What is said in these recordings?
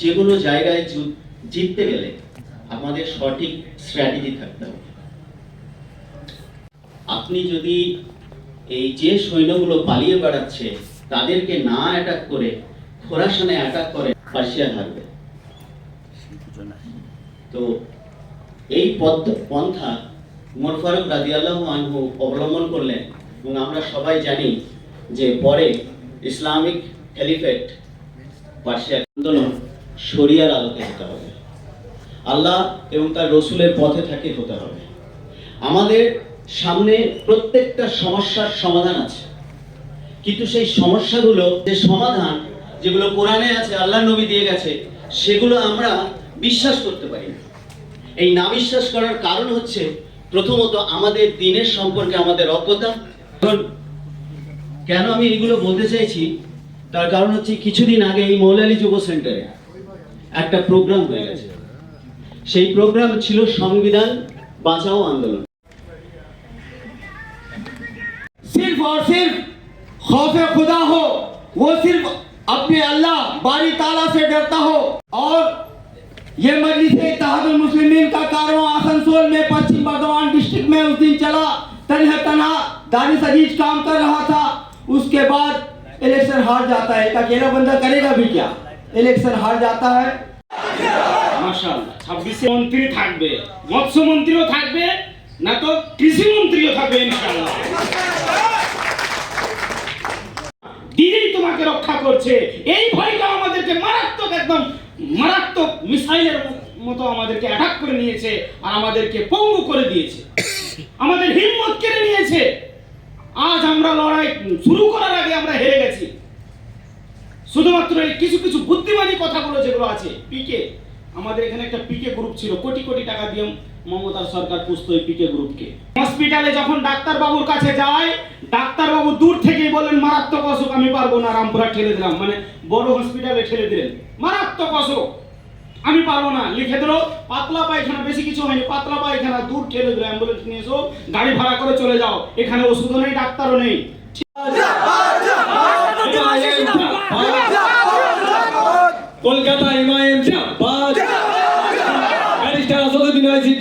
যে কোনো জায়গায় জিততে গেলে আমাদের সঠিক স্ট্র্যাটেজি থাকতে হবে। আপনি যদি এই যে সৈন্যগুলো পালিয়ে বেড়াচ্ছে, তাদেরকে না অ্যাটাক করে খোরাসানে অ্যাটাক করে পার্সিয়া হারবে। তো এই পথ পন্থা উমর ফারুক রাদিয়াল্লাহু আনহু অবলম্বন করলেন এবং আমরা সবাই জানি যে পরে ইসলামিক ক্যালিফেট পার্সিয়া আন্দোলন শরিয়ার আলোকে হতে হবে। আল্লাহ এবং তার রসুলের পথে থাকে হতে হবে। আমাদের সামনে প্রত্যেকটা সমস্যার সমাধান আছে। কিন্তু সেই সমস্যাগুলো, যে সমাধান যেগুলো কোরআনে আছে, আল্লাহ নবী দিয়ে গেছে, সেগুলো আমরা বিশ্বাস করতে পারি না। এই না বিশ্বাস করার কারণ হচ্ছে প্রথমত আমাদের দিনের সম্পর্কে আমাদের অজ্ঞতা। কেন আমি এগুলো বলতে চাইছি? তার কারণ হচ্ছে কিছুদিন আগে এই মৌলালী যুব সেন্টারে একটা প্রোগ্রাম হয়ে গেছে সেই প্রোগ্রাম ছিল সংবিধান বাঁচাও আন্দোলন सिर्फ और सिर्फ खौफ खुदा हो वो सिर्फ अपने अल्लाह बारी ताला से डरता हो और ये मजलिस इत्तेहादुल मुस्लिमीन का कारवां आसनसोल में पश्चिम बर्धमान डिस्ट्रिक्ट में उस दिन चला तनहा तनहा दानिश अजीज काम कर रहा था उसके बाद इलेक्शन हार जाता है एक अकेला बंदा करेगा भी क्या इलेक्शन हार जाता है মাশাআল্লাহ ছাব্বিশে মন্ত্রী থাকবে মৎস্যমন্ত্রীও থাকবে না তো কৃষি মন্ত্রীও থাকবে ইনশাআল্লাহ দিদি তোমাকে রক্ষা করছে এই ভয়টা আমাদেরকে মারাত্মক একদম মারাত্মক মিসাইলের মতো আমাদেরকে অ্যাটাক করে নিয়েছে আর আমাদেরকে পঙ্গু করে দিয়েছে আমাদের হিম্মত কেড়ে নিয়েছে আজ আমরা লড়াই শুরু করার আগে আমরা হেরে গেছি। শুধুমাত্র এই কিছু কিছু বুদ্ধিমানী কথাগুলো যেগুলো আছে পিকে আমাদের এখানে একটা পিকে গ্রুপ ছিল, কোটি কোটি টাকা দিয়ে মমতার সরকার পুষতো এই পিকে গ্রুপকে হসপিটালে যখন ডাক্তার বাবুর কাছে যায় ডাক্তার বাবু দূর থেকেই বলেন, মারাত্মক অসুখ, আমি পারব না রামপুরা ঠেলে দিলাম। মানে বড় হসপিটালে ঠেলে দিলেন। মারাত্মক অসুখ। আমি পারব না। লিখে দিল, পাতলা পায়খানা, বেশি কিছু হয়নি। পাতলা পায়খানা দূর ঠেলে দিল অ্যাম্বুলেন্স নিয়ে এসো, গাড়ি ভাড়া করে চলে যাও। এখানে ওষুধও নেই, ডাক্তারও নেই। কলকাতা এমআইএম জিন্দাবাদ। ব্যারিস্টার আসাদুদ্দিন ওয়াইসি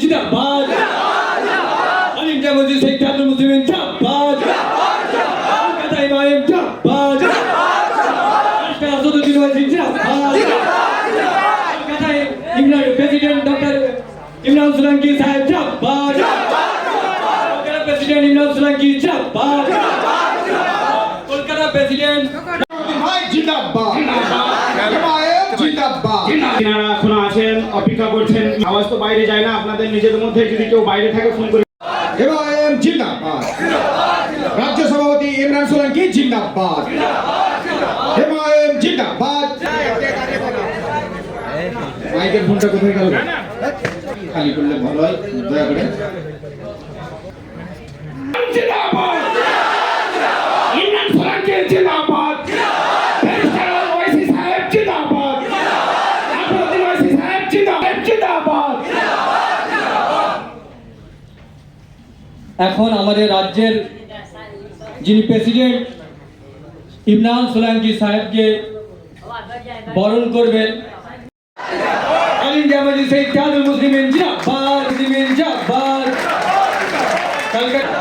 আলিম জামুদ্দিন শেখ তাজুল মুসলিমিন জিন্দাবাদ কলকাতা এমআইএম জিন্দাবাদ ব্যারিস্টার আসাদুদ্দিন ওয়াইসি জিন্দাবাদ কলকাতা ইমরান প্রেসিডেন্ট ডক্টর ইমরান সুলাঙ্কি সাহেব জিন্দাবাদ কলকাতা প্রেসিডেন্ট ইমরান সোলাঙ্কি জিন্দাবাদ কলকাতা প্রেসিডেন্ট আওয়াজ তো বাইরে যায় না আপনাদের নিজেদের মধ্যে যদি কেউ বাইরে থাকে ফোন করে সভাপতি কোথায় গেল? খালি করলে ভালো হয় দয়া করে। এখন আমাদের রাজ্যের যিনি প্রেসিডেন্ট, ইমরান সোলাঙ্কি সাহেবকে বরণ করবেন। মুসলিমিন কলকাতা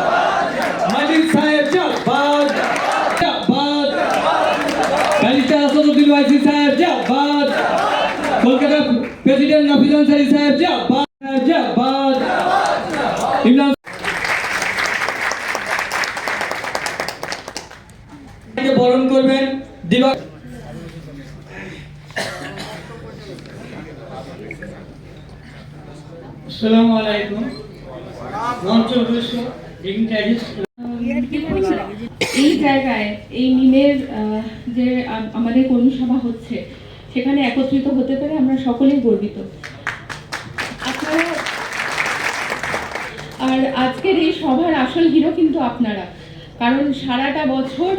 সাহেব সাহেব প্রেসিডেন্ট নাফিজ আনসারি সাহেব, জিন্দাবাদ জিন্দাবাদ ইমরান কে বরণ করবেন দিবা আসসালামু আলাইকুম। মঞ্চ এই জায়গায় এই আহ, যে আম- আমাদের কর্মী হচ্ছে সেখানে একত্রিত হতে আমরা সকলেই গর্বিত। আপনারা আর আজকের এই সভার আসল হিরো কিন্তু আপনারা। কারণ সারাটা বছর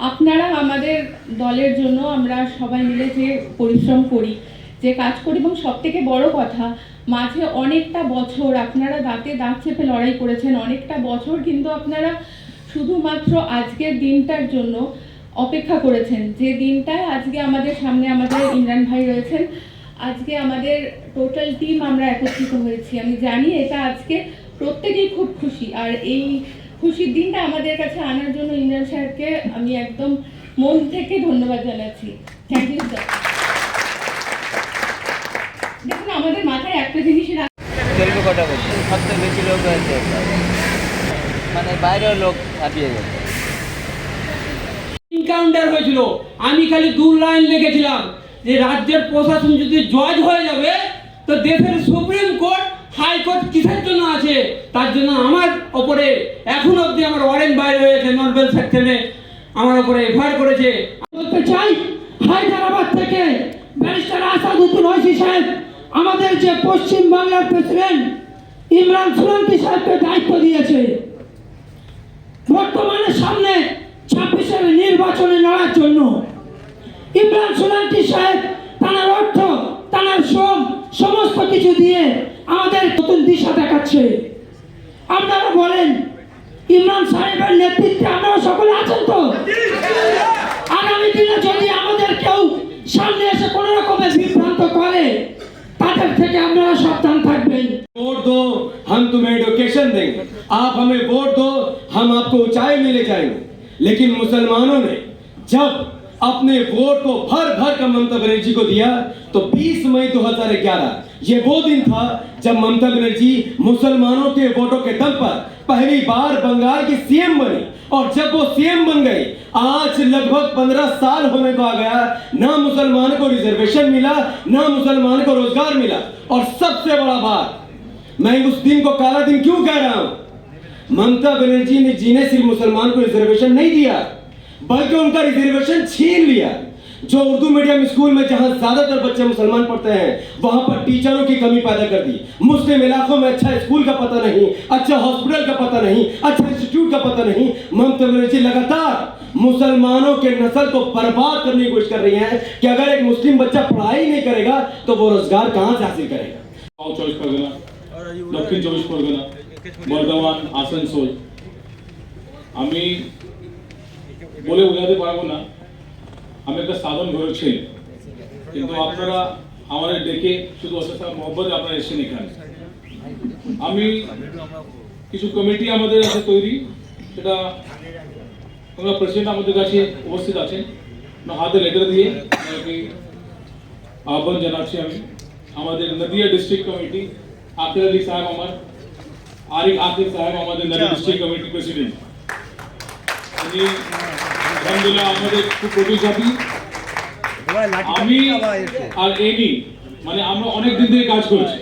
আপনারা আমাদের দলের জন্য আমরা সবাই মিলে যে পরিশ্রম করি যে কাজ করি এবং সব থেকে বড় কথা মাঝে অনেকটা বছর আপনারা দাঁতে দাঁত চেপে লড়াই করেছেন, অনেকটা বছর কিন্তু আপনারা শুধুমাত্র আজকের দিনটার জন্য অপেক্ষা করেছেন। যে দিনটায় আজকে আমাদের সামনে আমাদের ইমরান ভাই রয়েছেন, আজকে আমাদের টোটাল টিম আমরা একত্রিত হয়েছি। আমি জানি এটা আজকে প্রত্যেকেই খুব খুশি, আর এই খুশির দিনটা আমাদের কাছে আনার জন্য ইমরান সাহেবকে আমি একদম মন থেকে ধন্যবাদ জানাচ্ছি। থ্যাংক ইউ স্যার দেখুন আমাদের মাথায় একটা বলছে সবচেয়ে বেশি লোক হয়েছে মানে বাইরেও লোক ছাপিয়ে গেছে। এনকাউন্টার হয়েছিল। আমি খালি দু লাইন লিখেছিলাম যে রাজ্যের প্রশাসন যদি জজ হয়ে যাবে তো দেশের সুপ্রিম কোর্ট হাইকোর্ট কিসের জন্য আছে? তার জন্য আমার ওপরে এখন অবধি আমার ওয়ারেন্ট বাইরে হয়েছে নর্বেল সেকশনে আমার ওপরে এফআইআর করেছে। বলতে চাই হায়দ্রাবাদ থেকে ব্যারিস্টার আসাদুদ্দিন ঐশী সাহেব আমাদের যে পশ্চিম বাংলার প্রেসিডেন্ট ইমরান সুলান্তি সাহেবকে দায়িত্ব দিয়েছে। বর্তমানে সামনে ছাব্বিশের নির্বাচনে লড়ার জন্য। ইমরান সোলান্টি সাহেব তার অর্থ তার শ্রম সমস্ত কিছু দিয়ে আমাদের নতুন দিশা দেখাচ্ছে। আপনারা বলেন ইমরান সাহেবের নেতৃত্বে আপনারা সকলে আছেন তো? আগামী দিনে যদি আমাদের কেউ সামনে এসে কোনো রকমের বিভ্রান্ত করে তাদের থেকে আপনারা সাবধান থাকবেন वोट दो हम तुम्हें एडुकेशन देंगे आप हमें वोट दो हम आपको ऊंचाई में ले जाएंगे लेकिन मुसलमानों ने जब अपने वोट को भर भर कर ममता बनर्जी को दिया तो 20 मई 2011 ये वो दिन था जब ममता बनर्जी मुसलमानों के वोटों के दम पर पहली बार बंगाल की सीएम बनी। और जब वो सीएम बन गई, आज लगभग 15 साल होने को आ गया, ना मुसलमान को रिजर्वेशन मिला, ना मुसलमान को रोज़गार मिला। और सबसे बड़ा बात, मैं उस दिन को काला दिन क्यों कह रहा हूँ? ममता बनर्जी ने जी ने सिर्फ़ मुसलमान को रिजर्वेशन नहीं दिया, बल्कि उनका रिजर्वेशन छीन लिया। जो उर्दू मीडियम स्कूल में जहाँ ज़्यादातर बच्चे मुसलमान पढ़ते हैं, वहाँ पर टीचरों की कमी पैदा कर दी। मुस्लिम इलाकों में अच्छा स्कूल का पता नहीं अच्छा हॉस्पिटल का पता नहीं अच्छा इंस्टीट्यूट का पता नहीं। ममता बनर्जी लगातार मुसलमानों के नस्ल को बर्बाद करने की कोशिश कर रही है कि अगर एक मुस्लिम बच्चा पढ़ाई नहीं करेगा तो वो रोज़गार कहाँ से हासिल करेगा? चौबीस परगना दक्षिण चौबीस परगना बर्धमान आसनसोल आम्ही बोले उद्या ते ना। আমি একটা ঘরের ছেলে কিন্তু আপনারা আমাদের ডেকে শুধু অসুস্থ মহব্বত আপনারা এসেছেন এখানে। আমি কিছু কমিটি আমাদের আছে তৈরি, সেটা ওনার প্রেসিডেন্ট আমাদের কাছে উপস্থিত আছেন। হাতে লেটার দিয়ে ওনাকে আহ্বান জানাচ্ছি আমি। আমাদের নদিয়া ডিস্ট্রিক্ট কমিটি আকির আলী সাহেব আমার, আরিফ আকিব সাহেব আমাদের নদিয়া ডিস্ট্রিক্ট কমিটি প্রেসিডেন্ট উনি আলহামদুলিল্লাহ আমাদের খুব প্রতিষ্ঠাপী আমি আর এনি মানে আমরা অনেক দিন থেকে কাজ করছি।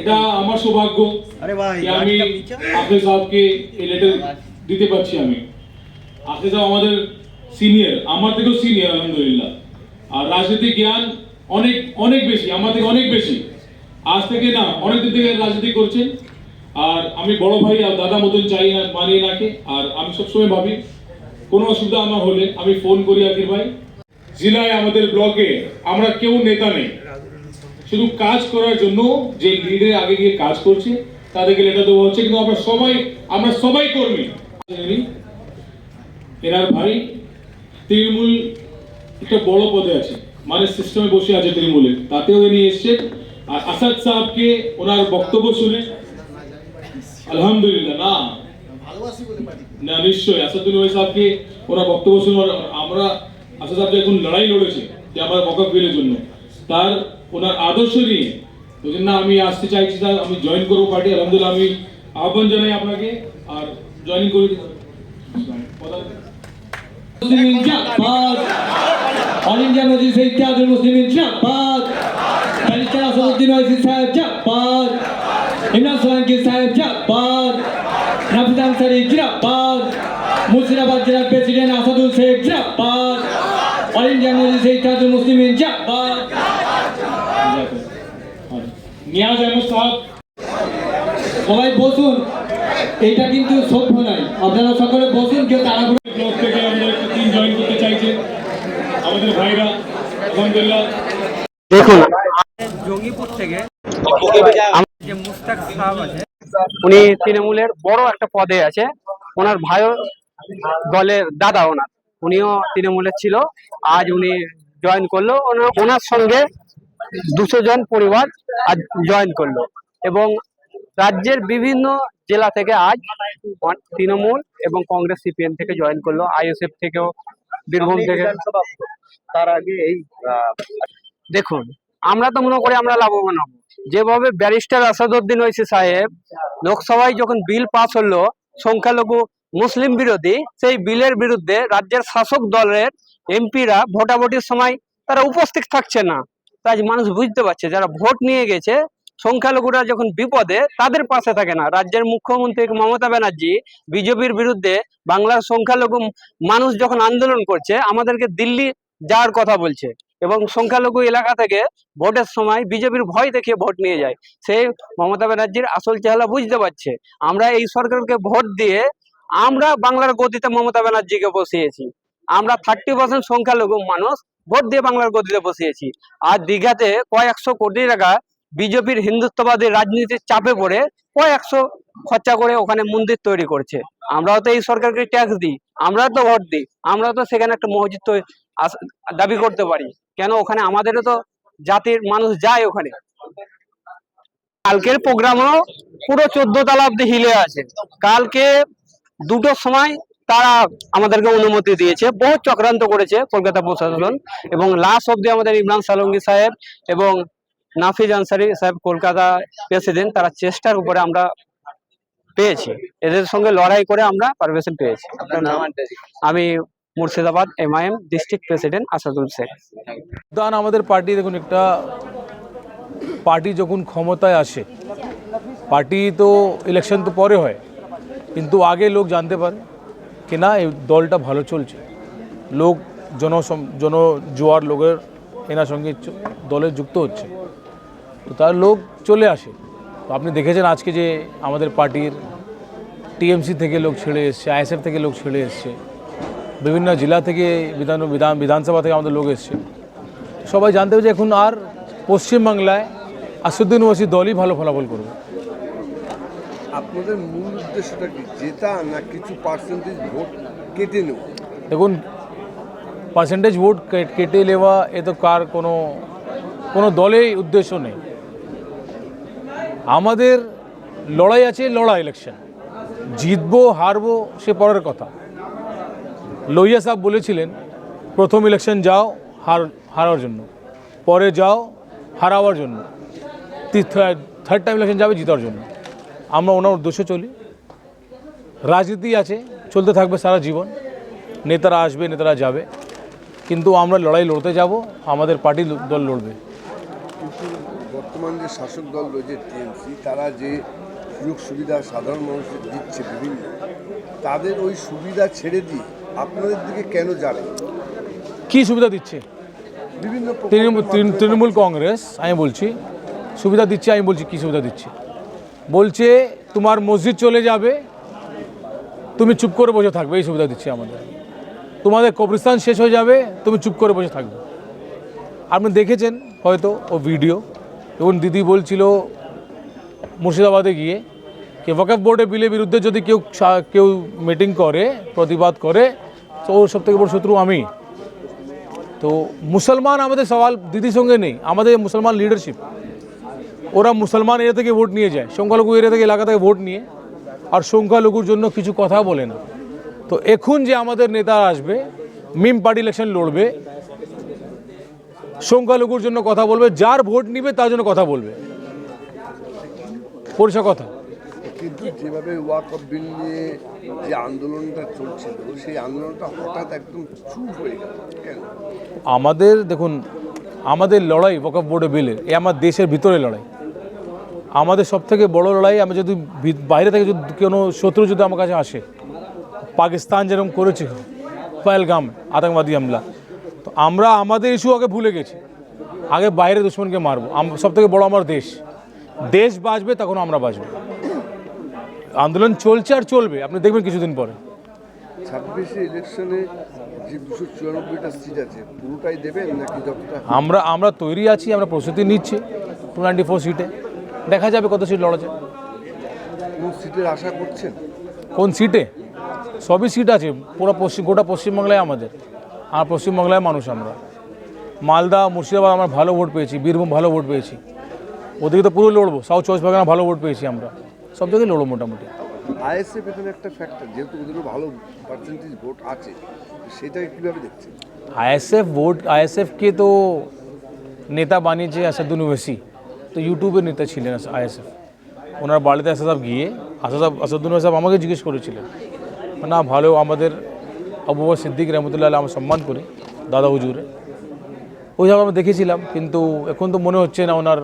এটা আমার সৌভাগ্য আমি আকিব সাহেবকে এই লেটার দিতে পারছি আমি। আকিব সাহেব আমাদের সিনিয়র আমার থেকেও সিনিয়র আলহামদুলিল্লাহ। আর রাজনীতি জ্ঞান অনেক অনেক বেশি আমার থেকে অনেক বেশি। আজ থেকে না অনেক দিন থেকে রাজনীতি করছেন। আর আমি বড় ভাই আর দাদা মতন চাই না মানি এনাকে আর আমি সবসময় ভাবি কোনো অসুবিধা আমার হলে আমি ফোন করি আকির ভাই। জেলায় আমাদের ব্লকে আমরা কেউ নেতা নেই। শুধু কাজ করার জন্য যে লিডের আগে গিয়ে কাজ করছে, তাদেরকে লেটার দেওয়া হচ্ছে, কিন্তু আমরা সবাই আমরা সবাই কর্মী। এনার ভাই তৃণমূল একটা বড় পদে আছে মানে সিস্টেমে বসে আছে তৃণমূলে। তাতেও ইনি এসছেন। আর আসাদ সাহেবকে ওনার বক্তব্য শুনে, আলহামদুলিল্লাহ, না। না, নিশ্চয়ই। আসাদুল ওই সাহেবকে ওরা বক্তব্য শুনে আমরা আসাদ সাহেব এখন লড়াই লড়েছে যে আমার বকক বিলের জন্য। তার ওনার আদর্শ নিয়ে ওই জন্য আমি আসতে চাইছি স্যার, আমি জয়েন করব পার্টি আলহামদুলিল্লাহ, আমি আহ্বান জানাই আপনাকে, আর জয়েনিং করে কথা মুসলিম জিন্দাবাদ অল ইন্ডিয়া মজলিস ইত্যাদুল মুসলিমিন জিন্দাবাদ ব্যারিস্টার আসাদুদ্দিন ওয়াইসি সাহেব জিন্দাবাদ ইমরান সোলাঙ্কি সাহেব জিন্দাবাদ নাফিদ আনসারি জিন্দাবাদ মুর্শিদাবাদ জেলার প্রেসিডেন্ট আসাদুল শেখ জিন্দাবাদ অল ইন্ডিয়া মজলিস ইত্যাদুল মুসলিমিন জিন্দাবাদ নিয়াজ আহমদ সাহেব সবাই বসুন এটা কিন্তু সভ্য নয় আপনারা সকলে বসুন কেউ তাড়াহুড়ো ব্লক থেকে আমাদের একটা টিম জয়েন করতে চাইছে। আমাদের ভাইরা আলহামদুলিল্লাহ দেখুন জঙ্গিপুর থেকে যে মুস্তাক সাহেব আছে উনি তৃণমূলের বড় একটা পদে আছে। ওনার ভাইও দলের দাদা ওনার। উনিও তৃণমূলের ছিল। আজ উনি জয়েন করল। ওনার সঙ্গে দুশো জন পরিবার আজ জয়েন করল। এবং রাজ্যের বিভিন্ন জেলা থেকে আজ তৃণমূল এবং কংগ্রেস সিপিএম থেকে জয়েন করল। আইএসএফ থেকেও বীরভূম থেকে। তার আগে এই দেখুন আমরা তো মনে করি আমরা লাভবান হব। যেভাবে ব্যারিস্টার আসাদুদ্দিন ওইসি সাহেব, লোকসভায় যখন বিল পাস হলো, সংখ্যালঘু মুসলিম বিরোধী, সেই বিলের বিরুদ্ধে রাজ্যের শাসক দলের এমপিরা ভোটাভুটির সময় তারা উপস্থিত থাকছে না। তাই মানুষ বুঝতে পারছে, যারা ভোট নিয়ে গেছে, সংখ্যালঘুরা যখন বিপদে, তাদের পাশে থাকে না। রাজ্যের মুখ্যমন্ত্রী মমতা ব্যানার্জি, বিজেপির বিরুদ্ধে বাংলার সংখ্যালঘু মানুষ যখন আন্দোলন করছে, আমাদেরকে দিল্লি যাওয়ার কথা বলছে। এবং সংখ্যালঘু এলাকা থেকে ভোটের সময় বিজেপির ভয় দেখিয়ে ভোট নিয়ে যায়। সেই মমতা ব্যানার্জির আসল চেহারা বুঝতে পারছে। আমরা এই সরকারকে ভোট দিয়ে আমরা বাংলার গদিতে মমতা ব্যানার্জিকে বসিয়েছি। আমরা থার্টি পার্সেন্ট সংখ্যালঘু মানুষ ভোট দিয়ে বাংলার গদিতে বসিয়েছি। আর দীঘাতে কয়েকশো কোটি টাকা বিজেপির হিন্দুত্ববাদী রাজনীতির চাপে পড়ে কয়েকশো খরচা করে ওখানে মন্দির তৈরি করছে। আমরাও তো এই সরকারকে ট্যাক্স দিই, আমরাও তো ভোট দিই, আমরাও তো সেখানে একটা মসজিদ দাবি করতে পারি। কেন ওখানে আমাদেরও তো জাতির মানুষ যায় ওখানে। কালকের প্রোগ্রামও পুরো চোদ্দ তলা অব্দি হিলে আছে। কালকে দুটোর সময় তারা আমাদেরকে অনুমতি দিয়েছে বহু চক্রান্ত করেছে কলকাতা প্রশাসন এবং লাস্ট অব্দি আমাদের ইমরান সালঙ্গি সাহেব এবং নাফিজ আনসারি সাহেব কলকাতা প্রেসিডেন্ট তারা চেষ্টার উপরে আমরা পেয়েছি। এদের সঙ্গে লড়াই করে আমরা পারমিশন পেয়েছি। আমি Murshidabad MIM district president Asadul Sheikh. দান আমাদের পার্টি, দেখুন একটা পার্টি যখন ক্ষমতায় আসে, পার্টি তো ইলেকশন তো পরে হয়, কিন্তু আগে লোক জানতে পারে কি না, এই দলটা ভালো চলছে। লোক জন জন জোয়ার লোকের এনার সঙ্গে দলে যুক্ত হচ্ছে। তো তার লোক চলে আসে। তো আপনি দেখেছেন আজকে যে আমাদের পার্টির টিএমসি থেকে লোক ছেড়ে এসছে, আইএসএফ থেকে লোক ছেড়ে এসছে। বিভিন্ন জেলা থেকে বিধান বিধান বিধানসভা থেকে আমাদের লোক এসছে। সবাই জানতে হবে যে এখন আর পশ্চিমবাংলায় আসুদ্দিন ওয়াসি দলই ভালো ফলাফল করবে। আপনাদের মূল উদ্দেশ্যটা কি? জেতা না কিছু পার্সেন্টেজ ভোট কেটে নেওয়া? দেখুন পার্সেন্টেজ ভোট কেটে নেওয়া এ তো কার কোনো কোনো দলেই উদ্দেশ্য নেই। আমাদের লড়াই আছে লড়াই ইলেকশন জিতবো হারবো সে পরের কথা। লোহিয়া সাহেব বলেছিলেন, প্রথম ইলেকশন যাও, হার হারার জন্য। পরে যাও হারাবার জন্য। থার্ড টাইম ইলেকশন যাবে, জিতার জন্য। আমরা ওনার উদ্দেশ্য চলি। রাজনীতি আছে, চলতে থাকবে সারা জীবন। নেতারা আসবে, নেতারা যাবে। কিন্তু আমরা লড়াই লড়তে যাব, আমাদের পার্টি দল লড়বে। বর্তমান যে শাসক দল রয়েছে, টিএমসি, তারা যে সুযোগ সুবিধা সাধারণ মানুষের দিচ্ছে বিভিন্ন, তাদের ওই সুবিধা ছেড়ে দিয়ে আপনাদের দিকে কেন যাবে? কি সুবিধা দিচ্ছে? বিভিন্ন তৃণমূল তৃণমূল কংগ্রেস আমি বলছি সুবিধা দিচ্ছে আমি বলছি কি সুবিধা দিচ্ছে? বলছে তোমার মসজিদ চলে যাবে তুমি চুপ করে বসে থাকবে। এই সুবিধা দিচ্ছে আমাদের। তোমাদের কবরস্থান শেষ হয়ে যাবে তুমি চুপ করে বসে থাকবে। আপনি দেখেছেন হয়তো ও ভিডিও এবং দিদি বলছিল মুর্শিদাবাদে গিয়ে কে ওয়াকফ বোর্ডে বিলের বিরুদ্ধে যদি কেউ কেউ মিটিং করে প্রতিবাদ করে তো ওর সব থেকে বড় শত্রু আমি। তো মুসলমান আমাদের সওয়াল দিদির সঙ্গে নেই, আমাদের মুসলমান লিডারশিপ ওরা মুসলমান এরিয়া থেকে ভোট নিয়ে যায়, সংখ্যালঘু এরিয়া থেকে এলাকা থেকে ভোট নিয়ে, আর সংখ্যালঘুর জন্য কিছু কথা বলে না। তো এখন যে আমাদের নেতা আসবে, মিম পার্টি ইলেকশন লড়বে, সংখ্যালঘুর জন্য কথা বলবে, যার ভোট নিবে তার জন্য কথা বলবে। পরিষ্কার কথা। কিন্তু যেভাবে ওয়াক অফ বিল নিয়ে যে আন্দোলনটা চলছিল, সেই আন্দোলনটা হঠাৎ একদম চুপ হয়ে গেল, কেন? আমাদের, দেখুন, আমাদের লড়াই ওয়াকফ বোর্ডে বিলের এ আমার দেশের ভিতরে লড়াই। আমাদের সব থেকে বড় লড়াই, আমি যদি বাইরে থেকে যদি কোনো শত্রু যদি আমার কাছে আসে, পাকিস্তান যেরকম করেছে, পহেলগাম, আতঙ্কবাদী হামলা, তো আমরা আমাদের ইস্যু আগে ভুলে গেছি। আগে বাইরে দুশ্মনকে মারবো সব থেকে বড় আমার দেশ। দেশ বাঁচবে, তখন আমরা বাঁচবো। আন্দোলন চলছে আর চলবে। আপনি দেখবেন কিছুদিন পরে। ছাব্বিশে ইলেকশনে যে দুশো চুরানব্বইটা সিট আছে পুরোটাই দেবেন নাকি যতটা? আমরা আমরা তৈরি আছি আমরা প্রস্তুতি নিচ্ছি টু নাইনটি ফোর সিটে দেখা যাবে কত সিট লড়া যায় কোন সিটের আশা করছেন? কোন সিটে সবই সিট আছে পুরো পশ্চিম গোটা পশ্চিমবাংলায় আমাদের। আর পশ্চিমবাংলায় মানুষ আমরা। মালদা মুর্শিদাবাদ আমরা ভালো ভোট পেয়েছি বীরভূম ভালো ভোট পেয়েছি। ওদিকে তো পুরো লড়বো সাউথ চব্বিশ পরগনা ভালো ভোট পেয়েছি আমরা। সব জায়গায় লড়বো মোটামুটি। আইএসএফ এখানে একটা ফ্যাক্টর যেহেতু ওদেরও ভালো পার্সেন্টেজ ভোট আছে সেটাকে কীভাবে দেখছেন? আইএসএফ ভোট আইএসএফকে তো নেতা বানিয়েছে আসাদুল ওয়েসি তো ইউটিউবের নেতা ছিলেন আইএসএফ। ওনার বাড়িতে আসাদ গিয়ে আসাদ আসাদুল ওয়েসাব আমাকে জিজ্ঞেস করেছিলেন না ভালো আমাদের আবু সিদ্দিক রহমতুল্লাহ আমরা সম্মান করি দাদা হুজুরে। ওই জায়গায় আমরা দেখেছিলাম কিন্তু এখন তো মনে হচ্ছে না ওনার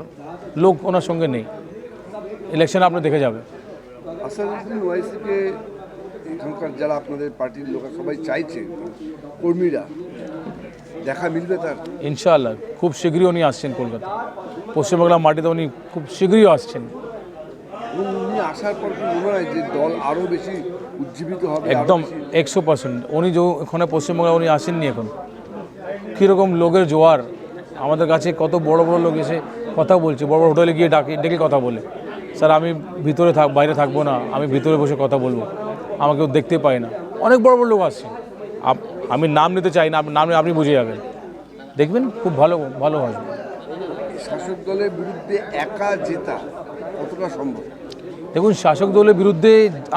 লোক ওনার সঙ্গে নেই। ইলেকশনে আপনার দেখে যাবে। ওয়াইসিকে এখানকার যারা আপনাদের পার্টির লোক সবাই চাইছে কর্মীরা দেখা মিলবে তার। ইনশাআল্লাহ খুব শীঘ্রই উনি আসছেন কলকাতা। পশ্চিমবাংলার মাটিতে উনি খুব শীঘ্রই আসছেন। উনি আসার পর কি মনে হয় যে দল আরও বেশি উজ্জীবিত হবে একদম একশো পার্সেন্ট। উনি যে ওখানে পশ্চিমবঙ্গে উনি আসেননি এখন। কীরকম লোকের জোয়ার আমাদের কাছে কত বড় বড় লোক এসে কথা বলছে বড় বড় হোটেলে গিয়ে ডাকে ডেকে কথা বলে। স্যার আমি ভিতরে থাক বাইরে থাকব না আমি ভিতরে বসে কথা বলব। আমাকে দেখতে পায় না। অনেক বড় বড় লোক আসছে আমি নাম নিতে চাই না নাম আপনি বুঝে যাবেন। দেখবেন খুব ভালো ভালো হবে শাসক দলের বিরুদ্ধে একা জেতা কতটা সম্ভব? দেখুন শাসক দলের বিরুদ্ধে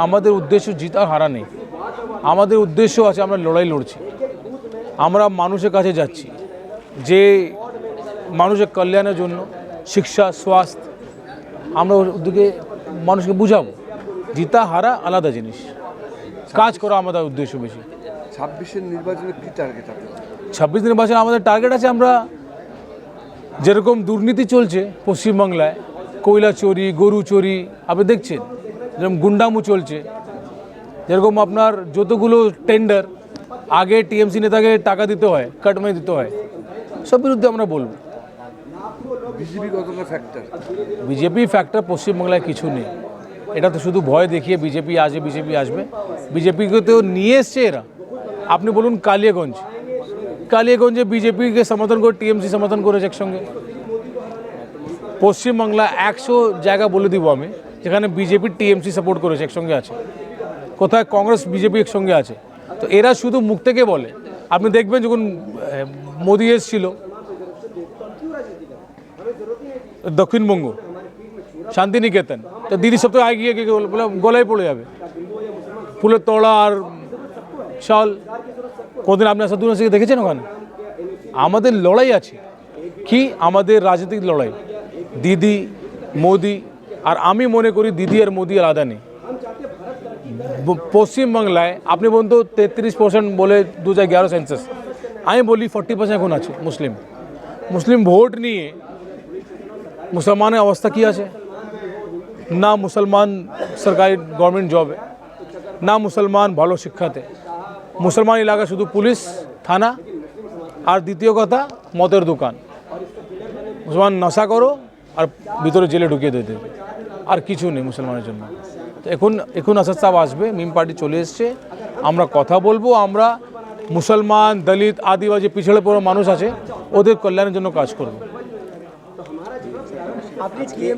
আমাদের উদ্দেশ্য জিতা হারা নেই। আমাদের উদ্দেশ্য আছে আমরা লড়াই লড়ছি। আমরা মানুষের কাছে যাচ্ছি। যে মানুষের কল্যাণের জন্য শিক্ষা স্বাস্থ্য আমরা ওদিকে মানুষকে বুঝাবো জিতা হারা আলাদা জিনিস। কাজ করা আমাদের উদ্দেশ্য বেশি। ছাব্বিশের নির্বাচনে কি টার্গেট আপনার ছাব্বিশ নির্বাচনে আমাদের টার্গেট আছে আমরা যেরকম দুর্নীতি চলছে পশ্চিমবাংলায় কয়লা চুরি গরু চুরি আপনি দেখছেন যেরকম গুন্ডামু চলছে যেরকম আপনার যতগুলো টেন্ডার আগে টিএমসি নেতাকে টাকা দিতে হয় কাটমাই দিতে হয় সব বিরুদ্ধে আমরা বলব। বিজেপি কতটা ফ্যাক্টর বিজেপি ফ্যাক্টর পশ্চিমবাংলায় কিছু নেই। এটা তো শুধু ভয় দেখিয়ে বিজেপি আসবে বিজেপি আসবে। বিজেপিকে তো নিয়ে এসছে এরা। আপনি বলুন কালিয়াগঞ্জ। কালিয়াগঞ্জে বিজেপিকে সমর্থন করে, টিএমসি সমর্থন করেছে একসঙ্গে। পশ্চিমবাংলা একশো জায়গা বলে দিব আমি, যেখানে বিজেপি, টিএমসি সাপোর্ট করেছে, একসঙ্গে আছে। কোথায় কংগ্রেস, বিজেপি একসঙ্গে আছে। তো এরা শুধু মুখ থেকে বলে। আপনি দেখবেন যখন মোদি এসছিল দক্ষিণবঙ্গ, শান্তিনিকেতন। তো দিদি সব তো আগে গিয়ে বলে গলায় পড়ে যাবে। ফুলের তোড়া আর শাল। কোনদিন আপনি আসাদুল নাসিকে দেখেছেন ওখানে? আমাদের লড়াই আছে। কি? আমাদের রাজনৈতিক লড়াই। দিদি, মোদি, আর আমি মনে করি দিদি আর মোদি আলাদা নেই। পশ্চিমবাংলায়, আপনি বলুন তো তেত্রিশ পার্সেন্ট বলে দু হাজার এগারো সেন্সাস আমি বলি ফর্টি পার্সেন্ট এখন আছে, মুসলিম। মুসলিম ভোট নিয়ে মুসলমানের অবস্থা কি আছে? না মুসলমান সরকারি গভর্নমেন্ট জবে না মুসলমান ভালো শিক্ষাতে। মুসলমান এলাকা শুধু পুলিশ, থানা, আর দ্বিতীয় কথা, মদের দোকান। মুসলমান নশা করো আর ভিতরে জেলে ঢুকিয়ে দিতে আর কিছু নেই মুসলমানের জন্য। তো এখন এখন আসাদ সাহেব আসবে, মিম পার্টি চলে এসছে। আমরা কথা বলব, আমরা মুসলমান, দলিত, আদিবাসী পিছড়ে পড়ো মানুষ আছে, ওদের কল্যাণের জন্য কাজ করব। appliqué